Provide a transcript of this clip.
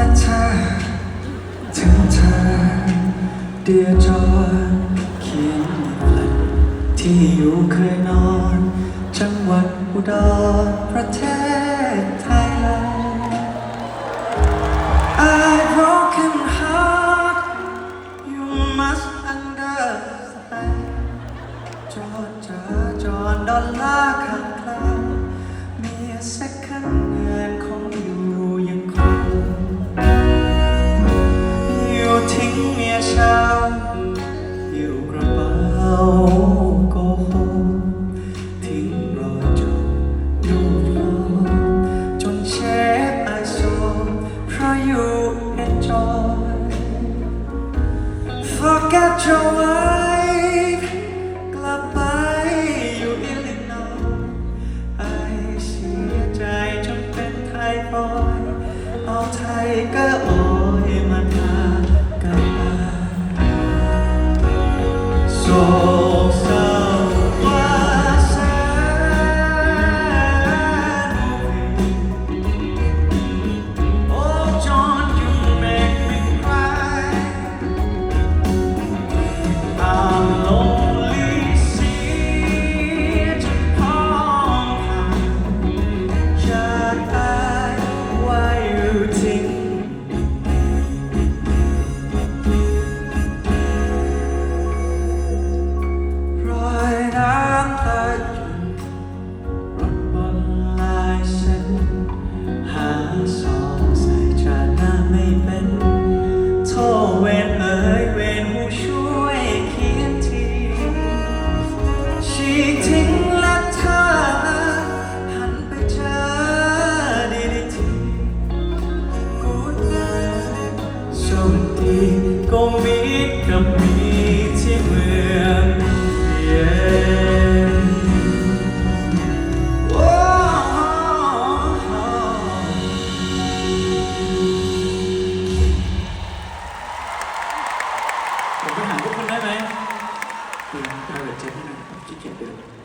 และเธอถึงเธอเดือดร้อนเขียนพลันที่อยู่เคยนอน จังหวัดอุดรประเทศไทยเรา I broken heart you must understand จอดจอจอดอลลาข้างกลมีสัก forget your wife กลับไปอยู่อิลลินอยไอเสียใจจนเป็นไทรอยเอาไทเก็โอย Yeah, I would.